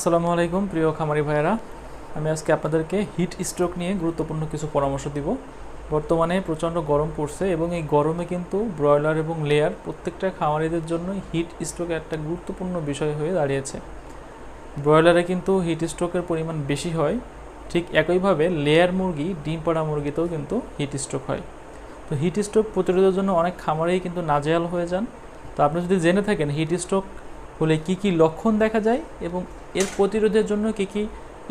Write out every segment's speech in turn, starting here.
আসসালামু আলাইকুম, প্রিয় খামারি ভাইয়েরা। আমি আজকে আপনাদেরকে হিট স্ট্রোক নিয়ে গুরুত্বপূর্ণ কিছু পরামর্শ দিব। বর্তমানে প্রচণ্ড গরম পড়ছে এবং এই গরমে কিন্তু ব্রয়লার এবং লেয়ার প্রত্যেকটা খামারিদের জন্য হিট স্ট্রোক একটা গুরুত্বপূর্ণ বিষয় হয়ে দাঁড়িয়েছে। ব্রয়লারে কিন্তু হিট স্ট্রোকের পরিমাণ বেশি হয়। ঠিক একইভাবে লেয়ার মুরগি, ডিম পাড়া মুরগিতেও কিন্তু হিট স্ট্রোক হয়। তো হিট স্ট্রোক প্রতিরোধের জন্য অনেক খামারেই কিন্তু নাজেহাল হয়ে যান। তো আপনি যদি জেনে থাকেন, হিট স্ট্রোক হলে কি কি লক্ষণ দেখা যায় এবং এর প্রতিরোধের জন্য কি কি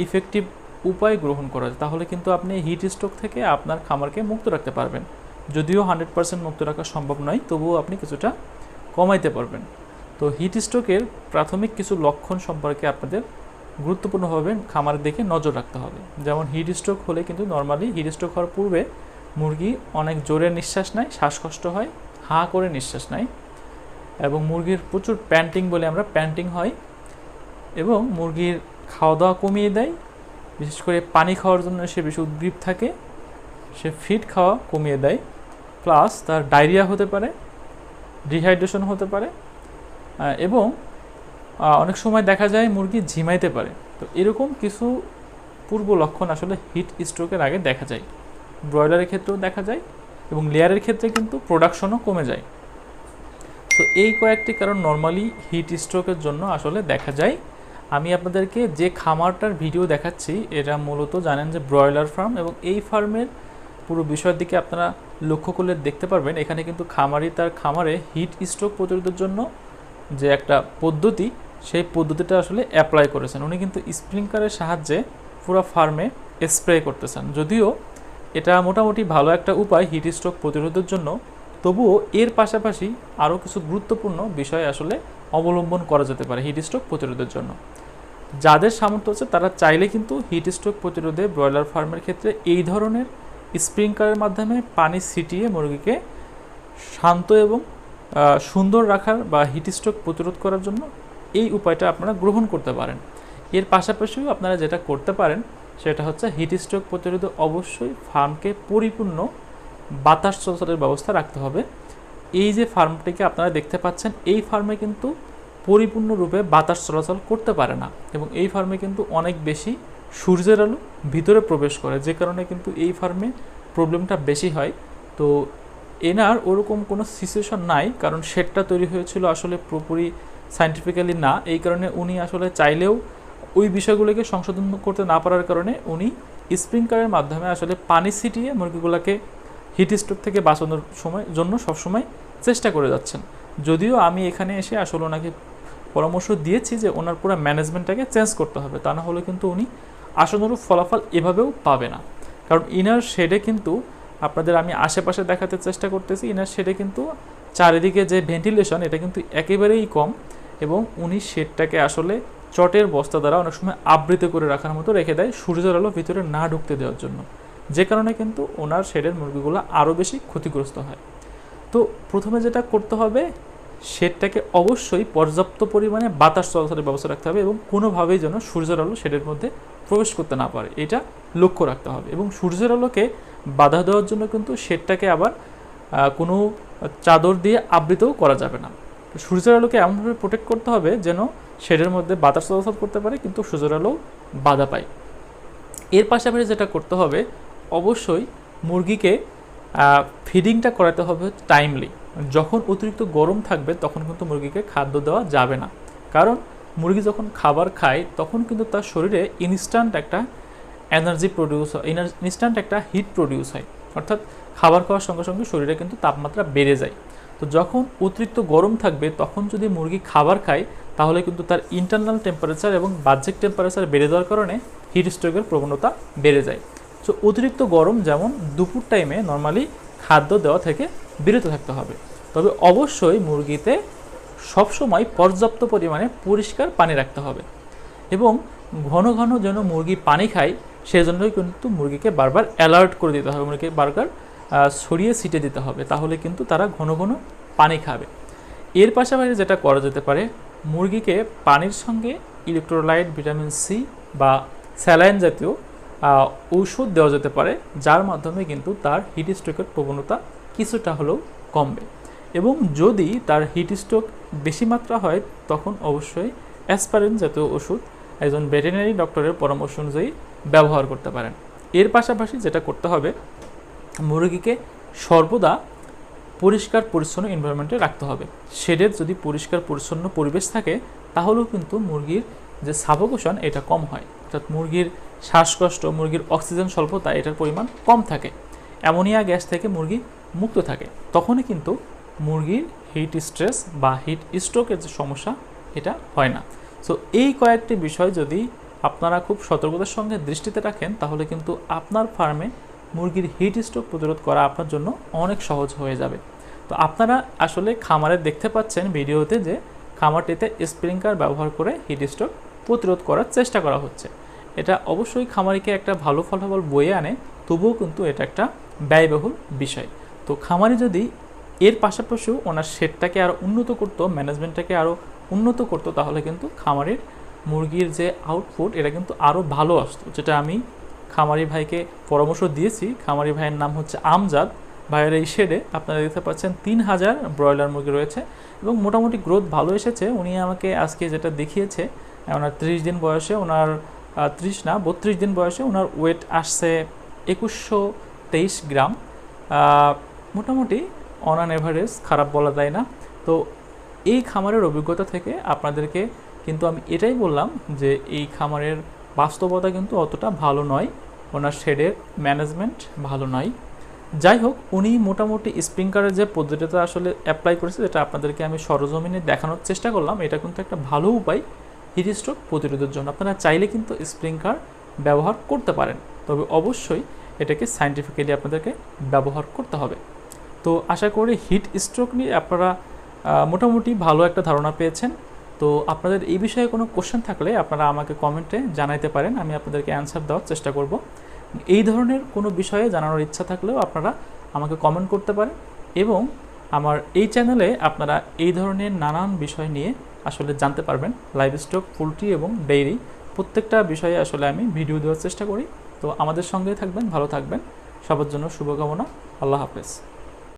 ইফেক্টিভ উপায় গ্রহণ করা যায়, তাহলে কিন্তু আপনি হিট স্ট্রোক থেকে আপনার খামারকে মুক্ত রাখতে পারবেন। যদিও হান্ড্রেড পার্সেন্ট মুক্ত রাখা সম্ভব নয়, তবুও আপনি কিছুটা কমাইতে পারবেন। তো হিট স্ট্রোকের প্রাথমিক কিছু লক্ষণ সম্পর্কে আপনাদের গুরুত্বপূর্ণভাবে খামার দেখে নজর রাখতে হবে। যেমন হিট স্ট্রোক হলে কিন্তু নর্মালি হিট স্ট্রোক হওয়ার পূর্বে মুরগি অনেক জোরে নিঃশ্বাস নেয়, শ্বাসকষ্ট হয়, হাঁ করে নিঃশ্বাস নেয়। এবং মুরগির প্রচুর প্যান্টিং বলে আমরা প্যান্টিং হয় এবং মুরগির খাওয়া দাওয়া কমিয়ে দেয়। বিশেষ করে পানি খাওয়ার জন্য সে বেশি উদ্গ্রীব থাকে, সে ফিট খাওয়া কমিয়ে দেয়। প্লাস তার ডায়রিয়া হতে পারে ডিহাইড্রেশন হতে পারে এবং অনেক সময় দেখা যায় মুরগি ঝিমাইতে পারে। তো এরকম কিছু পূর্ব লক্ষণ আসলে হিট স্ট্রোকের আগে দেখা যায়। ব্রয়লারের ক্ষেত্রেও দেখা যায় এবং লেয়ারের ক্ষেত্রে কিন্তু প্রোডাকশনও কমে যায়। তো এই কয়েকটি কারণ নর্মালি হিট স্ট্রোকের জন্য আসলে দেখা যায়। আমি আপনাদেরকে যে খামারটার ভিডিও দেখাচ্ছি, এটা মূলত জানেন যে ব্রয়লার ফার্ম এবং এই ফার্মের পুরো বিষয়ের দিকে আপনারা লক্ষ্য করলে দেখতে পারবেন, এখানে কিন্তু খামারি তার খামারে হিট স্ট্রোক প্রতিরোধের জন্য যে একটা পদ্ধতি, সেই পদ্ধতিটা আসলে অ্যাপ্লাই করেছেন। উনি কিন্তু স্প্রিংকারের সাহায্যে পুরো ফার্মে স্প্রে করতেছেন। যদিও এটা মোটামুটি ভালো একটা উপায় হিট স্ট্রোক প্রতিরোধের জন্য। তবুও এর পাশাপাশি আরও কিছু গুরুত্বপূর্ণ বিষয় আসলে অবলম্বন করা যেতে পারে হিট স্ট্রোক প্রতিরোধের জন্য। যাদের সামর্থ্য আছে তারা চাইলে কিন্তু হিট স্ট্রোক প্রতিরোধে ব্রয়লার ফার্মের ক্ষেত্রে এই ধরনের স্প্রিংকারের মাধ্যমে পানি ছিটিয়ে মুরগিকে শান্ত এবং সুন্দর রাখার বা হিট স্ট্রোক প্রতিরোধ করার জন্য এই উপায়টা আপনারা গ্রহণ করতে পারেন। এর পাশাপাশিও আপনারা যেটা করতে পারেন সেটা হচ্ছে হিট স্ট্রোক প্রতিরোধে অবশ্যই ফার্মকে পরিপূর্ণ বাতাস চলাচলের ব্যবস্থা রাখতে হবে। এই যে ফার্মটিকে আপনারা দেখতে পাচ্ছেন, এই ফার্মে কিন্তু পরিপূর্ণরূপে বাতাস চলাচল করতে পারে না এবং এই ফার্মে কিন্তু অনেক বেশি সূর্যের আলো ভিতরে প্রবেশ করে, যে কারণে কিন্তু এই ফার্মে প্রবলেমটা বেশি হয়। তো এনার ওরকম কোনো সিচুয়েশন নাই, কারণ শেডটা তৈরি হয়েছিল আসলে পুরোপুরি সাইন্টিফিক্যালি না। এই কারণে উনি আসলে চাইলেও ওই বিষয়গুলোকে সংশোধন করতে না পারার কারণে উনি স্প্রিংকারের মাধ্যমে আসলে পানি ছিটিয়ে মুরগিগুলোকে হিট স্ট্রোক থেকে বাঁচানোর সময়, জন্য সবসময় চেষ্টা করে যাচ্ছেন। যদিও আমি এখানে এসে আসলে ওনাকে পরামর্শ দিয়েছি যে ওনার পুরো ম্যানেজমেন্টটাকে চেঞ্জ করতে হবে, তা না হলে কিন্তু উনি আশানুরূপ ফলাফল এভাবেও পাবে না। কারণ ইনার শেডে কিন্তু আপনাদের আমি আশেপাশে দেখাতে চেষ্টা করতেছি, ইনার শেডে কিন্তু চারিদিকে যে ভেন্টিলেশন, এটা কিন্তু একেবারেই কম এবং উনি শেডটাকে আসলে চটের বস্তা দ্বারা অনেক সময় আবৃত করে রাখার মতো রেখে দেয় সূর্যের আলো ভিতরে না ঢুকতে দেওয়ার জন্য। যে কারণে কিন্তু ওনার শেডের মুরগিগুলো আরও বেশি ক্ষতিগ্রস্ত হয়। তো প্রথমে যেটা করতে হবে, শেডটাকে অবশ্যই পর্যাপ্ত পরিমাণে বাতাস চলাচলের ব্যবস্থা রাখতে হবে এবং কোনোভাবেই যেন সূর্যের আলো শেডের মধ্যে প্রবেশ করতে না পারে। এটা লক্ষ্য রাখতে হবে এবং সূর্যের আলোকে বাধা দেওয়ার জন্য কিন্তু শেডটাকে আবার কোনো চাদর দিয়ে আবৃতও করা যাবে না। সূর্যের আলোকে এমনভাবে প্রোটেক্ট করতে হবে যেন শেডের মধ্যে বাতাস চলাচল করতে পারে কিন্তু সূর্যের আলো বাধা পায়। এর পাশাপাশি যেটা করতে হবে অবশ্যই মুরগিকে ফিডিংটা করাতে হবে টাইমলি যখন অতিরিক্ত গরম থাকবে, তখন কিন্তু মুরগিকে খাদ্য দেওয়া যাবে না। কারণ মুরগি যখন খাবার খায়, তখন কিন্তু তার শরীরে ইনস্ট্যান্ট একটা এনার্জি প্রডিউস হয় ইনস্ট্যান্ট একটা হিট প্রডিউস হয়। অর্থাৎ খাবার খাওয়ার সঙ্গে সঙ্গে শরীরে কিন্তু তাপমাত্রা বেড়ে যায়। তো যখন অতিরিক্ত গরম থাকবে, তখন যদি মুরগি খাবার খায়, তাহলে কিন্তু তার ইন্টারনাল টেম্পারেচার এবং বাহ্যিক টেম্পারেচার বেড়ে যাওয়ার কারণে হিট স্ট্রোকের প্রবণতা বেড়ে যায়। সো অতিরিক্ত গরম যেমন দুপুর টাইমে নর্মালি খাদ্য দেওয়া থেকে বিরত থাকতে হবে। তবে অবশ্যই মুরগিতে সবসময় পর্যাপ্ত পরিমাণে পরিষ্কার পানি রাখতে হবে এবং ঘন ঘন যেন মুরগি পানি খায়, সেজন্যই কিন্তু মুরগিকে বারবার অ্যালার্ট করে দিতে হবে, মুরগিকে বারবার ছড়িয়ে ছিটে দিতে হবে, তাহলে কিন্তু তারা ঘন ঘন পানি খাবে। এর পাশাপাশি যেটা করা যেতে পারে, মুরগিকে পানির সঙ্গে ইলেকট্রোলাইট ভিটামিন সি বা স্যালাইন জাতীয় ঔষধ দেওয়া যেতে পারে, যার মাধ্যমে কিন্তু তার হিট স্ট্রোকের প্রবণতা কিছুটা হলেও কমবে। এবং যদি তার হিট স্ট্রোক বেশি মাত্রা হয়, তখন অবশ্যই অ্যাসপারিন জাতীয় ওষুধ একজন ভেটেরিনারি ডক্টরের পরামর্শ অনুযায়ী ব্যবহার করতে পারেন। এর পাশাপাশি যেটা করতে হবে, মুরগিকে সর্বদা পরিষ্কার পরিচ্ছন্ন এনভায়রনমেন্টে রাখতে হবে। শেডের যদি পরিষ্কার পরিচ্ছন্ন পরিবেশ থাকে, তাহলেও কিন্তু মুরগির যে সাফোকেশন এটা কম হয়। অর্থাৎ মুরগির শ্বাসকষ্ট, মুরগির অক্সিজেন স্বল্পতা, এটার পরিমাণ কম থাকে। অ্যামোনিয়া গ্যাস থেকে মুরগি মুক্ত থাকে। তখনই কিন্তু মুরগির হিট স্ট্রেস বা হিট স্ট্রোকের যে সমস্যা, এটা হয় না। সো এই কয়েকটি বিষয় যদি আপনারা খুব সতর্কতার সঙ্গে দৃষ্টিতে রাখেন, তাহলে কিন্তু আপনার ফার্মে মুরগির হিট স্ট্রোক প্রতিরোধ করা আপনার জন্য অনেক সহজ হয়ে যাবে। তো আপনারা আসলে খামারে দেখতে পাচ্ছেন ভিডিওতে যে খামারটিতে স্প্রিংকার ব্যবহার করে হিট স্ট্রোক প্রতিরোধ করার চেষ্টা করা হচ্ছে। এটা অবশ্যই খামারিকে একটা ভালো ফলাফল বয়ে আনে, তবুও কিন্তু এটা একটা ব্যয়বহুল বিষয়। তো খামারি যদি এর পাশাপাশিও ওনার শেডটাকে আরও উন্নত করতো ম্যানেজমেন্টটাকে আরও উন্নত করতো, তাহলে কিন্তু খামারের মুরগির যে আউটপুট এটা কিন্তু আরও ভালো আসতো। যেটা আমি খামারি ভাইকে পরামর্শ দিয়েছি। খামারি ভাইয়ের নাম হচ্ছে আমজাদ। ভাইয়ের এই শেডে আপনারা দেখতে পাচ্ছেন তিন হাজার ব্রয়লার মুরগি রয়েছে এবং মোটামুটি গ্রোথ ভালো এসেছে। উনি আমাকে আজকে যেটা দেখিয়েছে, ওনার ত্রিশ দিন বয়সে ওনার ত্রিশ না, বত্রিশ দিন বয়সে ওনার ওয়েট আসছে একুশশো তেইশ গ্রাম। মোটামুটি অন এভারেজ খারাপ বলা যায় না। তো এই খামারের অভিজ্ঞতা থেকে আপনাদেরকে কিন্তু আমি এটাই বললাম যে এই খামারের বাস্তবতা কিন্তু অতটা ভালো নয়। ওনার শেডের ম্যানেজমেন্ট ভালো নয়। যাই হোক, উনি মোটামুটি স্প্রিংকারের যে পদ্ধতিটা আসলে অ্যাপ্লাই করেছে, যেটা আপনাদেরকে আমি সরজমিনে দেখানোর চেষ্টা করলাম, এটা কিন্তু একটা ভালো উপায়। হিট স্ট্রোক প্রতিরোধের জন্য। আপনারা চাইলে কিন্তু স্প্রিংকার ব্যবহার করতে পারেন। তবে অবশ্যই এটাকে সাইন্টিফিক্যালি আপনাদেরকে ব্যবহার করতে হবে। তো আশা করি হিট স্ট্রোক নিয়ে আপনারা মোটামুটি ভালো একটা ধারণা পেয়েছেন। তো আপনাদের এই বিষয়ে কোনো কোশ্চেন থাকলে আপনারা আমাকে কমেন্টে জানাইতে পারেন। আমি আপনাদেরকে অ্যান্সার দেওয়ার চেষ্টা করব। এই ধরনের কোনো বিষয়ে জানানোর ইচ্ছা থাকলেও আপনারা আমাকে কমেন্ট করতে পারেন। এবং আমার এই চ্যানেলে আপনারা এই ধরনের নানান বিষয় নিয়ে আসলে জানতে পারবেন লাইভ স্টক, পোলট্রি এবং ডেইরি। প্রত্যেকটা বিষয়ে আসলে আমি ভিডিও দেওয়ার চেষ্টা করি। তো আমাদের সঙ্গেই থাকবেন, ভালো থাকবেন। সবার জন্য শুভকামনা। আল্লাহ হাফেজ।